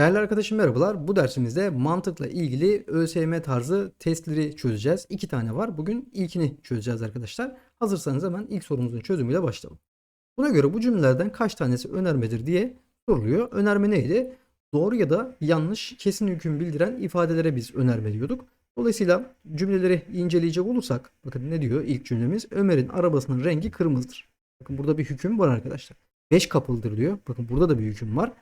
Değerli arkadaşım merhabalar. Bu dersimizde mantıkla ilgili ÖSYM tarzı testleri çözeceğiz. İki tane var. Bugün ilkini çözeceğiz arkadaşlar. Hazırsanız hemen ilk sorumuzun çözümüyle başlayalım. Buna göre bu cümlelerden kaç tanesi önermedir diye soruluyor. Önerme neydi? Doğru ya da yanlış kesin hüküm bildiren ifadelere biz önerme diyorduk. Dolayısıyla cümleleri inceleyecek olursak bakın ne diyor ilk cümlemiz? Ömer'in arabasının rengi kırmızıdır. Bakın burada bir hüküm var arkadaşlar. 5 kapıldır diyor. Bakın burada da bir hüküm var.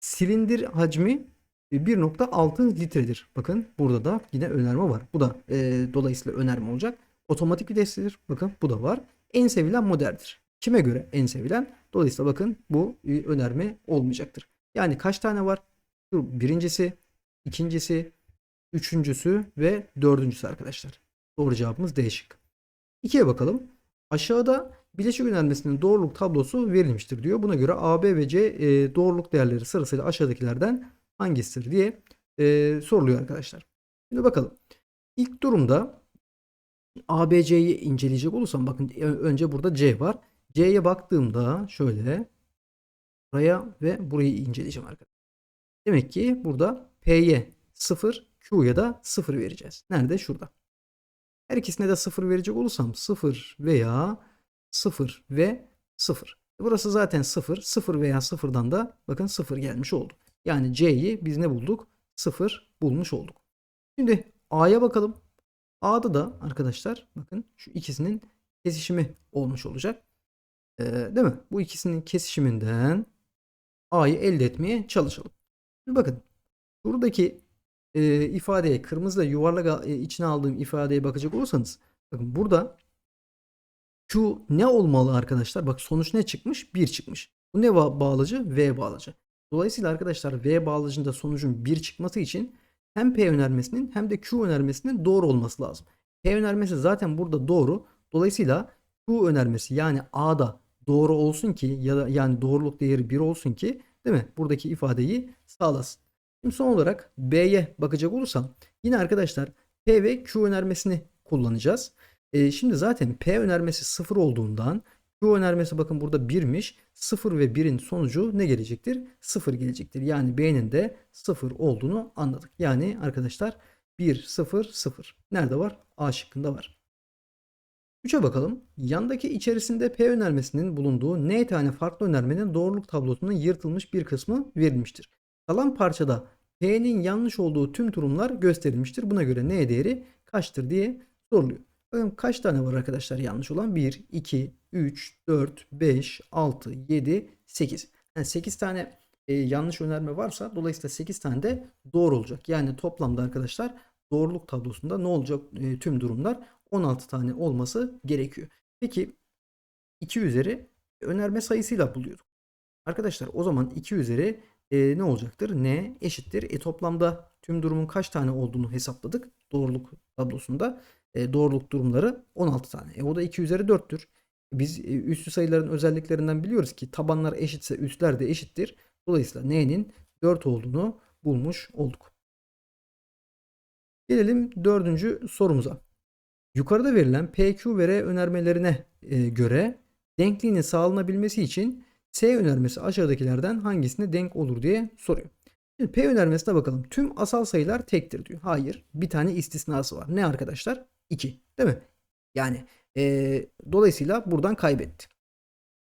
Silindir hacmi 1.6 litredir. Bakın burada da yine önerme var. Bu da e, dolayısıyla önerme olacak. Otomatik viteslidir. Bakın bu da var. En sevilen modeldir. Kime göre en sevilen? Dolayısıyla bakın bu e, önerme olmayacaktır. Yani kaç tane var? Birincisi, ikincisi, üçüncüsü ve dördüncüsü arkadaşlar. Doğru cevabımız D şıkkı. İkiye bakalım. Aşağıda bileşik önermesinin doğruluk tablosu verilmiştir diyor. Buna göre A, B ve C e, doğruluk değerleri sırasıyla aşağıdakilerden hangisidir diye e, soruluyor arkadaşlar. Şimdi bakalım. İlk durumda A, B, C'yi inceleyecek olursam bakın ö- önce burada C var. C'ye baktığımda şöyle buraya ve burayı inceleyeceğim arkadaşlar. Demek ki burada P'ye 0, Q'ya da 0 vereceğiz. Nerede? Şurada. Her ikisine de 0 verecek olursam 0 veya 0 ve 0. Burası zaten 0. 0 veya 0'dan da bakın 0 gelmiş oldu. Yani C'yi biz ne bulduk? 0 bulmuş olduk. Şimdi A'ya bakalım. A'da da arkadaşlar bakın şu ikisinin kesişimi olmuş olacak. Ee, değil mi? Bu ikisinin kesişiminden A'yı elde etmeye çalışalım. Şimdi bakın buradaki e, ifadeye kırmızıyla yuvarlak e, içine aldığım ifadeye bakacak olursanız bakın burada Q ne olmalı arkadaşlar? Bak sonuç ne çıkmış? 1 çıkmış. Bu ne bağlacı? V bağlacı. Dolayısıyla arkadaşlar V bağlacında sonucun 1 çıkması için hem P önermesinin hem de Q önermesinin doğru olması lazım. P önermesi zaten burada doğru. Dolayısıyla Q önermesi yani A'da doğru olsun ki ya da yani doğruluk değeri 1 olsun ki değil mi? Buradaki ifadeyi sağlasın. Şimdi son olarak B'ye bakacak olursam yine arkadaşlar P ve Q önermesini kullanacağız. E, şimdi zaten P önermesi 0 olduğundan Q önermesi bakın burada 1'miş. 0 ve 1'in sonucu ne gelecektir? 0 gelecektir. Yani B'nin de 0 olduğunu anladık. Yani arkadaşlar 1, 0, 0. Nerede var? A şıkkında var. 3'e bakalım. Yandaki içerisinde P önermesinin bulunduğu N tane farklı önermenin doğruluk tablosunun yırtılmış bir kısmı verilmiştir. Kalan parçada P'nin yanlış olduğu tüm durumlar gösterilmiştir. Buna göre N değeri kaçtır diye soruluyor. Bakın kaç tane var arkadaşlar yanlış olan? 1, 2, 3, 4, 5, 6, 7, 8. Yani 8 tane e, yanlış önerme varsa dolayısıyla 8 tane de doğru olacak. Yani toplamda arkadaşlar doğruluk tablosunda ne olacak e, tüm durumlar 16 tane olması gerekiyor. Peki 2 üzeri önerme sayısıyla buluyorduk. Arkadaşlar o zaman 2 üzeri e, ne olacaktır? N eşittir. E, toplamda tüm durumun kaç tane olduğunu hesapladık doğruluk tablosunda. E, doğruluk durumları 16 tane. E, o da 2 üzeri 4'tür. Biz e, sayıların özelliklerinden biliyoruz ki tabanlar eşitse üstler de eşittir. Dolayısıyla n'nin 4 olduğunu bulmuş olduk. Gelelim dördüncü sorumuza. Yukarıda verilen PQ ve R önermelerine e, göre denkliğinin sağlanabilmesi için S önermesi aşağıdakilerden hangisine denk olur diye soruyor. Şimdi P önermesine bakalım. Tüm asal sayılar tektir diyor. Hayır. Bir tane istisnası var. Ne arkadaşlar? 2. Değil mi? Yani e, dolayısıyla buradan kaybetti.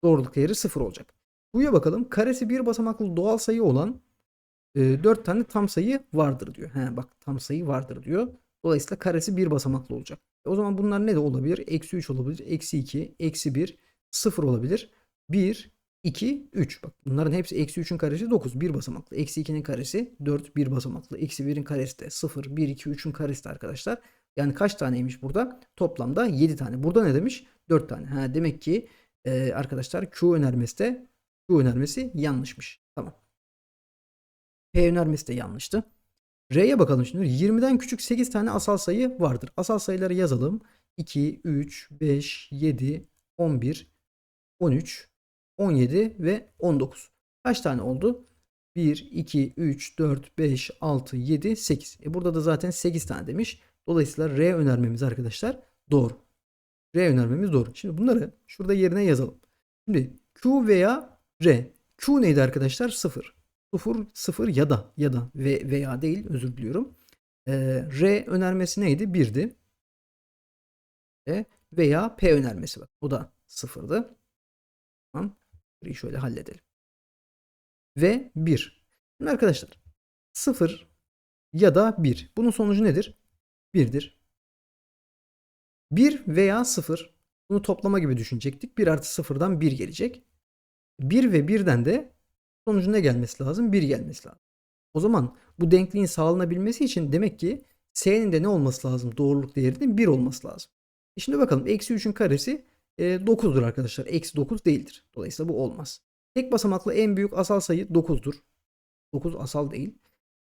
Doğruluk değeri 0 olacak. Buya bakalım. Karesi bir basamaklı doğal sayı olan e, 4 tane tam sayı vardır diyor. He, bak tam sayı vardır diyor. Dolayısıyla karesi bir basamaklı olacak. E, o zaman bunlar ne de olabilir? Eksi 3 olabilir. Eksi 2, eksi 1, 0 olabilir. 1, 2, 3. Bak bunların hepsi eksi 3'ün karesi 9. Bir basamaklı. Eksi 2'nin karesi 4. Bir basamaklı. Eksi 1'in karesi de 0. 1, 2, 3'ün karesi de arkadaşlar. Yani kaç taneymiş burada? Toplamda 7 tane. Burada ne demiş? 4 tane. Ha, demek ki e, arkadaşlar Q önermesi de Q önermesi yanlışmış. Tamam. P önermesi de yanlıştı. R'ye bakalım şimdi. 20'den küçük 8 tane asal sayı vardır. Asal sayıları yazalım. 2, 3, 5, 7, 11, 13, 17 ve 19. Kaç tane oldu? 1, 2, 3, 4, 5, 6, 7, 8. E burada da zaten 8 tane demiş. Dolayısıyla R önermemiz arkadaşlar doğru. R önermemiz doğru. Şimdi bunları şurada yerine yazalım. Şimdi Q veya R. Q neydi arkadaşlar? 0. 0 0 ya da ya da ve veya değil özür diliyorum. Ee, R önermesi neydi? 1'di. E, veya P önermesi bak. O da 0'dı. Tamam. Burayı şöyle halledelim. Ve 1. Şimdi arkadaşlar 0 ya da 1. Bunun sonucu nedir? 1'dir. 1 veya 0. Bunu toplama gibi düşünecektik. 1 artı 0'dan 1 gelecek. 1 ve 1'den de sonucu ne gelmesi lazım? 1 gelmesi lazım. O zaman bu denkliğin sağlanabilmesi için demek ki s'nin de ne olması lazım? Doğruluk değerinin 1 olması lazım. E şimdi bakalım. Eksi 3'ün karesi e, 9'dur arkadaşlar. Eksi 9 değildir. Dolayısıyla bu olmaz. Tek basamaklı en büyük asal sayı 9'dur. 9 asal değil.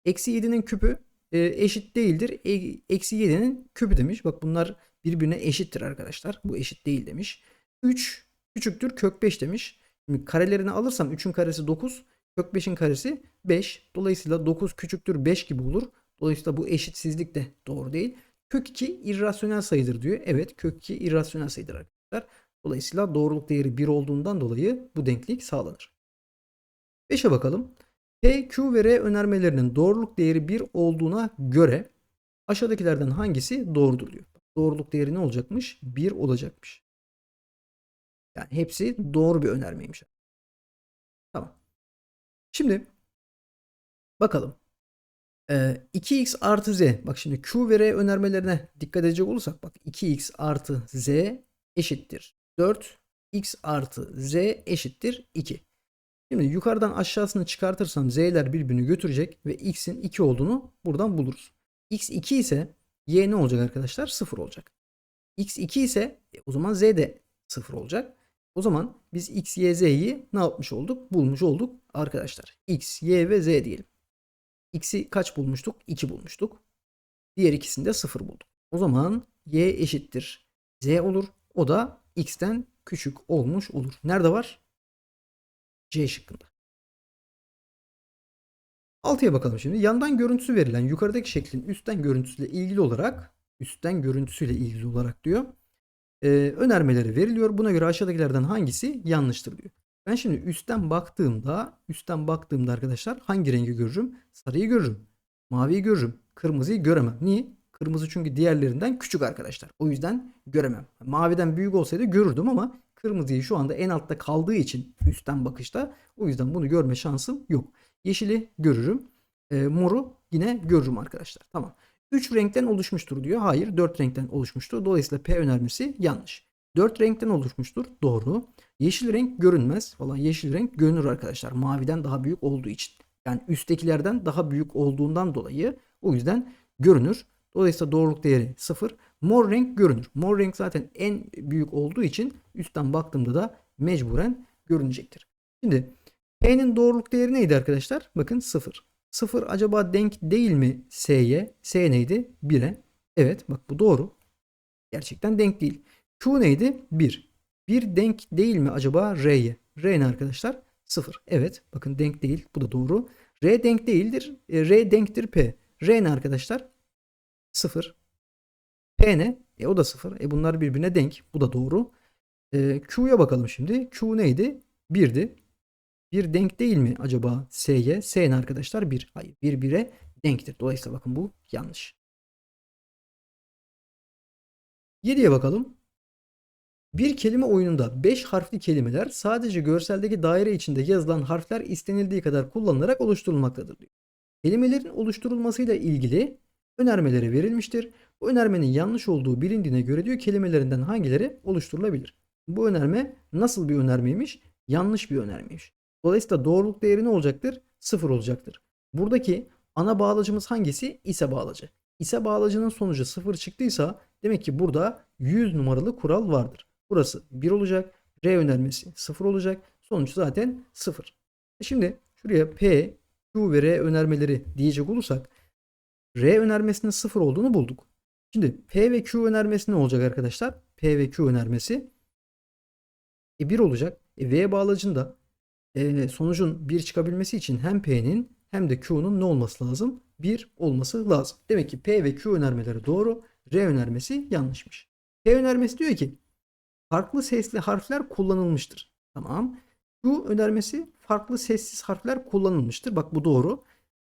Eksi 7'nin küpü e, eşit değildir. E, eksi 7'nin küpü demiş. Bak bunlar birbirine eşittir arkadaşlar. Bu eşit değil demiş. 3 küçüktür kök 5 demiş. Şimdi karelerini alırsam 3'ün karesi 9. Kök 5'in karesi 5. Dolayısıyla 9 küçüktür 5 gibi olur. Dolayısıyla bu eşitsizlik de doğru değil. Kök 2 irrasyonel sayıdır diyor. Evet kök 2 irrasyonel sayıdır arkadaşlar. Dolayısıyla doğruluk değeri 1 olduğundan dolayı bu denklik sağlanır. 5'e bakalım. P, Q ve R önermelerinin doğruluk değeri 1 olduğuna göre aşağıdakilerden hangisi doğrudur diyor. Doğruluk değeri ne olacakmış? 1 olacakmış. Yani hepsi doğru bir önermeymiş. Tamam. Şimdi bakalım. Ee, 2x artı z. Bak şimdi Q ve R önermelerine dikkat edecek olursak bak 2x artı z eşittir 4. x artı z eşittir 2. Şimdi yukarıdan aşağısını çıkartırsam z'ler birbirini götürecek ve x'in 2 olduğunu buradan buluruz. x 2 ise y ne olacak arkadaşlar? 0 olacak. x 2 ise e, o zaman z de 0 olacak. O zaman biz x, y, z'yi ne yapmış olduk? Bulmuş olduk arkadaşlar. x, y ve z diyelim. x'i kaç bulmuştuk? 2 bulmuştuk. Diğer ikisini de 0 bulduk. O zaman y eşittir z olur. O da x'ten küçük olmuş olur. Nerede var? C şıkkında. 6'ya bakalım şimdi. Yandan görüntüsü verilen yukarıdaki şeklin üstten görüntüsüyle ilgili olarak üstten görüntüsüyle ilgili olarak diyor. E, önermeleri veriliyor. Buna göre aşağıdakilerden hangisi yanlıştır diyor. Ben şimdi üstten baktığımda üstten baktığımda arkadaşlar hangi rengi görürüm? Sarıyı görürüm. Maviyi görürüm. Kırmızıyı göremem. Niye? Kırmızı çünkü diğerlerinden küçük arkadaşlar. O yüzden göremem. Maviden büyük olsaydı görürdüm ama kırmızıyı şu anda en altta kaldığı için üstten bakışta o yüzden bunu görme şansım yok. Yeşili görürüm. E, moru yine görürüm arkadaşlar. Tamam. 3 renkten oluşmuştur diyor. Hayır 4 renkten oluşmuştur. Dolayısıyla P önermesi yanlış. 4 renkten oluşmuştur. Doğru. Yeşil renk görünmez. Falan yeşil renk görünür arkadaşlar. Maviden daha büyük olduğu için. Yani üsttekilerden daha büyük olduğundan dolayı o yüzden görünür. Dolayısıyla doğruluk değeri 0. Mor renk görünür. Mor renk zaten en büyük olduğu için üstten baktığımda da mecburen görünecektir. Şimdi P'nin doğruluk değeri neydi arkadaşlar? Bakın 0. 0 acaba denk değil mi S'ye? S neydi? 1'e. Evet bak bu doğru. Gerçekten denk değil. Q neydi? 1. 1 denk değil mi acaba R'ye? R ne arkadaşlar? 0. Evet bakın denk değil. Bu da doğru. R denk değildir. E, R denktir P. R ne arkadaşlar? 0. P ne? E o da 0. E bunlar birbirine denk. Bu da doğru. E, Q'ya bakalım şimdi. Q neydi? 1'di. 1 denk değil mi acaba S'ye? S arkadaşlar? 1. Hayır. 1 1'e denktir. Dolayısıyla bakın bu yanlış. 7'ye bakalım. Bir kelime oyununda 5 harfli kelimeler sadece görseldeki daire içinde yazılan harfler istenildiği kadar kullanılarak oluşturulmaktadır diyor. Kelimelerin oluşturulmasıyla ilgili önermeleri verilmiştir. Önermenin yanlış olduğu bilindiğine göre diyor kelimelerinden hangileri oluşturulabilir? Bu önerme nasıl bir önermeymiş? Yanlış bir önermeymiş. Dolayısıyla doğruluk değeri ne olacaktır? 0 olacaktır. Buradaki ana bağlacımız hangisi? İse bağlacı. İse bağlacının sonucu 0 çıktıysa demek ki burada 100 numaralı kural vardır. Burası 1 olacak. R önermesi 0 olacak. Sonuç zaten 0. Şimdi şuraya P, Q ve R önermeleri diyecek olursak R önermesinin 0 olduğunu bulduk. Şimdi P ve Q önermesi ne olacak arkadaşlar? P ve Q önermesi e, 1 olacak. E, V bağlacında e, sonucun 1 çıkabilmesi için hem P'nin hem de Q'nun ne olması lazım? 1 olması lazım. Demek ki P ve Q önermeleri doğru. R önermesi yanlışmış. P önermesi diyor ki farklı sesli harfler kullanılmıştır. Tamam. Q önermesi farklı sessiz harfler kullanılmıştır. Bak bu doğru.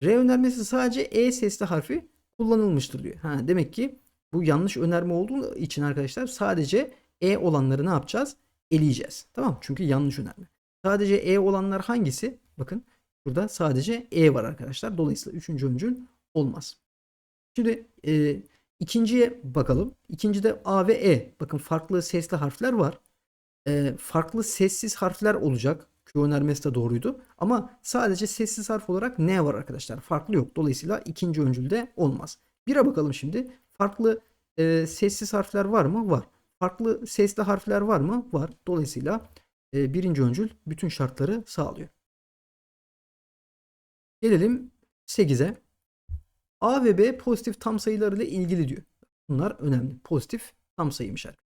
R önermesi sadece E sesli harfi kullanılmıştır diyor. Ha, demek ki bu yanlış önerme olduğu için arkadaşlar sadece E olanları ne yapacağız? Eleyeceğiz. Tamam Çünkü yanlış önerme. Sadece E olanlar hangisi? Bakın burada sadece E var arkadaşlar. Dolayısıyla üçüncü öncül olmaz. Şimdi e, ikinciye bakalım. İkincide A ve E. Bakın farklı sesli harfler var. E, farklı sessiz harfler olacak. Q önermesi de doğruydu. Ama sadece sessiz harf olarak N var arkadaşlar. Farklı yok. Dolayısıyla ikinci öncülde olmaz. Bire bakalım şimdi. Farklı e, sessiz harfler var mı? Var. Farklı sesli harfler var mı? Var. Dolayısıyla e, birinci öncül bütün şartları sağlıyor. Gelelim 8'e. A ve B pozitif tam sayılar ile ilgili diyor. Bunlar önemli. Pozitif tam sayıymış arkadaşlar.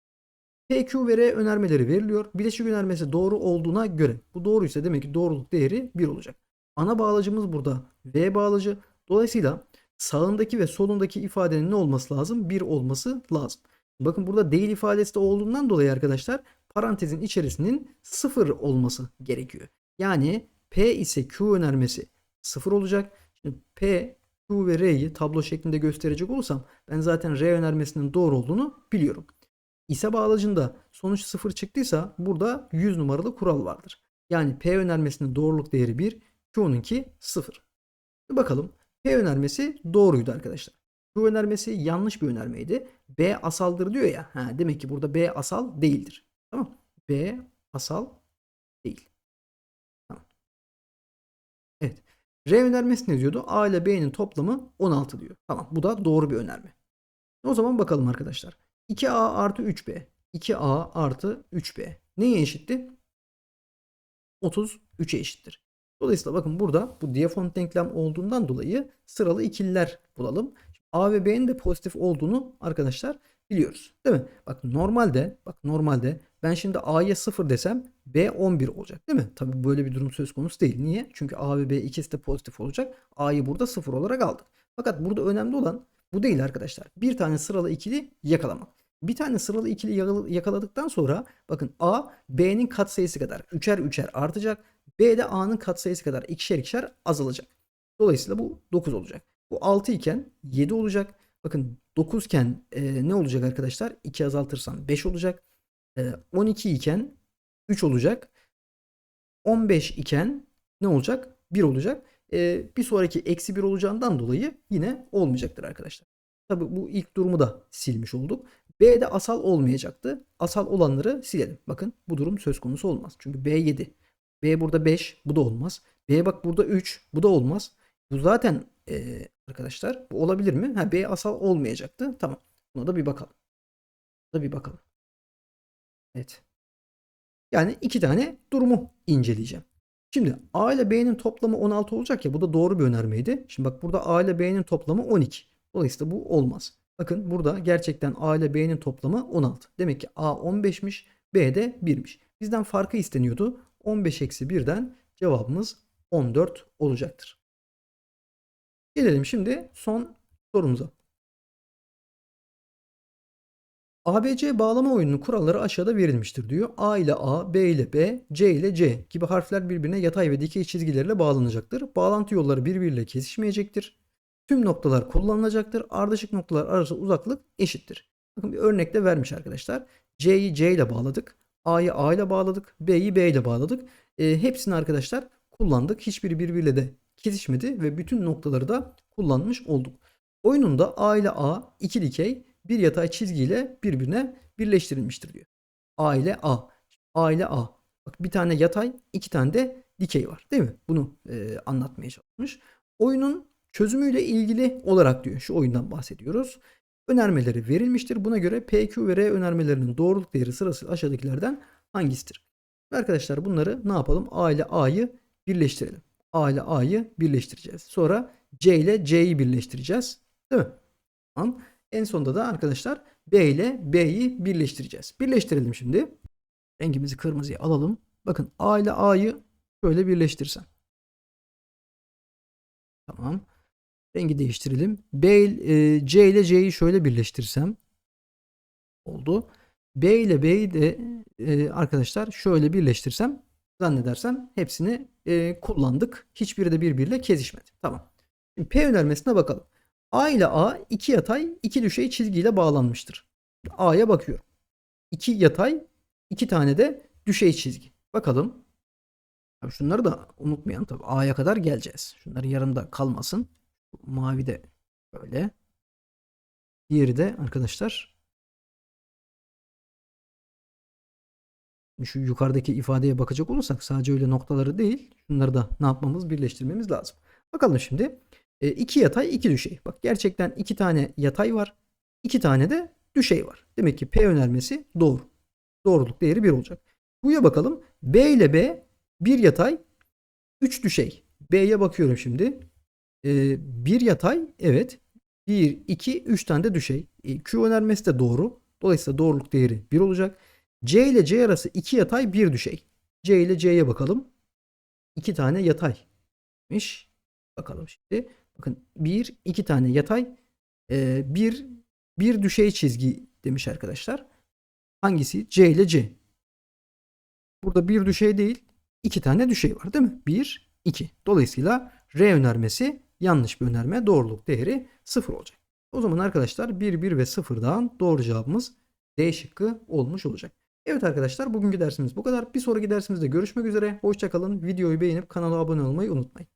P, Q ve R önermeleri veriliyor. Bileşik önermesi doğru olduğuna göre. Bu doğruysa demek ki doğruluk değeri 1 olacak. Ana bağlacımız burada V bağlacı. Dolayısıyla sağındaki ve solundaki ifadenin ne olması lazım? 1 olması lazım. Bakın burada değil ifadesi de olduğundan dolayı arkadaşlar parantezin içerisinin 0 olması gerekiyor. Yani P ise Q önermesi 0 olacak. Şimdi P, Q ve R'yi tablo şeklinde gösterecek olursam ben zaten R önermesinin doğru olduğunu biliyorum. İse bağlacında sonuç 0 çıktıysa burada 100 numaralı kural vardır. Yani P önermesinin doğruluk değeri 1, Q'nunki 0. Bir bakalım. P önermesi doğruydu arkadaşlar. Q önermesi yanlış bir önermeydi. B asaldır diyor ya. Ha, demek ki burada B asal değildir. Tamam. B asal değil. Tamam. Evet. R önermesi ne diyordu? A ile B'nin toplamı 16 diyor. Tamam. Bu da doğru bir önerme. O zaman bakalım arkadaşlar. 2A artı 3B. 2A artı 3B. Neye eşitti? 33'e eşittir. Dolayısıyla bakın burada bu diyafont denklem olduğundan dolayı sıralı ikililer bulalım. A ve B'nin de pozitif olduğunu arkadaşlar biliyoruz. Değil mi? Bak normalde bak normalde ben şimdi A'ya 0 desem B 11 olacak değil mi? Tabi böyle bir durum söz konusu değil. Niye? Çünkü A ve B ikisi de pozitif olacak. A'yı burada 0 olarak aldık. Fakat burada önemli olan bu değil arkadaşlar. Bir tane sıralı ikili yakalamak. Bir tane sıralı ikili yakaladıktan sonra bakın A B'nin katsayısı kadar üçer üçer artacak. B de A'nın katsayısı kadar ikişer ikişer azalacak. Dolayısıyla bu 9 olacak. Bu 6 iken 7 olacak. Bakın 9 iken e, ne olacak arkadaşlar? 2 azaltırsam 5 olacak. E, 12 iken 3 olacak. 15 iken ne olacak? 1 olacak. E, bir sonraki eksi 1 olacağından dolayı yine olmayacaktır arkadaşlar. Tabi bu ilk durumu da silmiş olduk. B'de asal olmayacaktı. Asal olanları silelim. Bakın bu durum söz konusu olmaz. Çünkü B 7. B burada 5. Bu da olmaz. B bak burada 3. Bu da olmaz. Bu zaten e, arkadaşlar bu olabilir mi? Ha, B asal olmayacaktı. Tamam. Buna da bir bakalım. Buna da bir bakalım. Evet. Yani iki tane durumu inceleyeceğim. Şimdi A ile B'nin toplamı 16 olacak ya bu da doğru bir önermeydi. Şimdi bak burada A ile B'nin toplamı 12. Dolayısıyla bu olmaz. Bakın burada gerçekten A ile B'nin toplamı 16. Demek ki A 15'miş B de 1'miş. Bizden farkı isteniyordu. 15 eksi 1'den cevabımız 14 olacaktır. Gelelim şimdi son sorumuza. ABC bağlama oyununun kuralları aşağıda verilmiştir diyor. A ile A, B ile B, C ile C gibi harfler birbirine yatay ve dikey çizgilerle bağlanacaktır. Bağlantı yolları birbiriyle kesişmeyecektir. Tüm noktalar kullanılacaktır. Ardışık noktalar arası uzaklık eşittir. Bakın bir örnekte vermiş arkadaşlar. C'yi C ile bağladık. A'yı A ile bağladık. B'yi B ile bağladık. E, hepsini arkadaşlar kullandık. Hiçbiri birbiriyle de kesişmedi ve bütün noktaları da kullanmış olduk. Oyununda A ile A iki dikey bir yatay çizgiyle birbirine birleştirilmiştir diyor. A ile A. A ile A. Bak bir tane yatay, iki tane de dikey var. Değil mi? Bunu e, anlatmaya çalışmış. Oyunun çözümüyle ilgili olarak diyor. Şu oyundan bahsediyoruz. Önermeleri verilmiştir. Buna göre PQ ve R önermelerinin doğruluk değeri sırası aşağıdakilerden hangisidir? Arkadaşlar bunları ne yapalım? A ile A'yı birleştirelim. A ile A'yı birleştireceğiz. Sonra C ile C'yi birleştireceğiz. Değil mi? Tamam. En sonunda da arkadaşlar B ile B'yi birleştireceğiz. Birleştirelim şimdi. Rengimizi kırmızıya alalım. Bakın A ile A'yı şöyle birleştirsem. Tamam. Rengi değiştirelim. B, e, C ile C'yi şöyle birleştirsem. Oldu. B ile B'yi de e, arkadaşlar şöyle birleştirsem zannedersem hepsini e, kullandık. Hiçbiri de birbiriyle kesişmedi. Tamam. Şimdi P önermesine bakalım. A ile A iki yatay iki düşey çizgiyle bağlanmıştır. A'ya bakıyorum. İki yatay iki tane de düşey çizgi. Bakalım. Şunları da unutmayalım tabii. A'ya kadar geleceğiz. Şunları yarımda kalmasın. Mavi de böyle. Diğeri de arkadaşlar şu yukarıdaki ifadeye bakacak olursak sadece öyle noktaları değil şunları da ne yapmamız birleştirmemiz lazım. Bakalım şimdi e, iki yatay iki düşey. Bak gerçekten iki tane yatay var. iki tane de düşey var. Demek ki P önermesi doğru. Doğruluk değeri 1 olacak. Bu'ya bakalım. B ile B bir yatay 3 düşey. B'ye bakıyorum şimdi. E, bir yatay evet. 1, 2, 3 tane de düşey. E, Q önermesi de doğru. Dolayısıyla doğruluk değeri 1 olacak. C ile C arası 2 yatay 1 düşey. C ile C'ye bakalım. 2 tane yataymış. Bakalım şimdi. Bakın 1, 2 tane yatay, 1, 1 düşey çizgi demiş arkadaşlar. Hangisi? C ile C. Burada bir düşey değil, 2 tane düşey var değil mi? 1, 2. Dolayısıyla R önermesi yanlış bir önerme. Doğruluk değeri 0 olacak. O zaman arkadaşlar 1, 1 ve 0'dan doğru cevabımız D şıkkı olmuş olacak. Evet arkadaşlar bugünkü dersimiz bu kadar. Bir sonraki dersimizde görüşmek üzere. Hoşçakalın. Videoyu beğenip kanala abone olmayı unutmayın.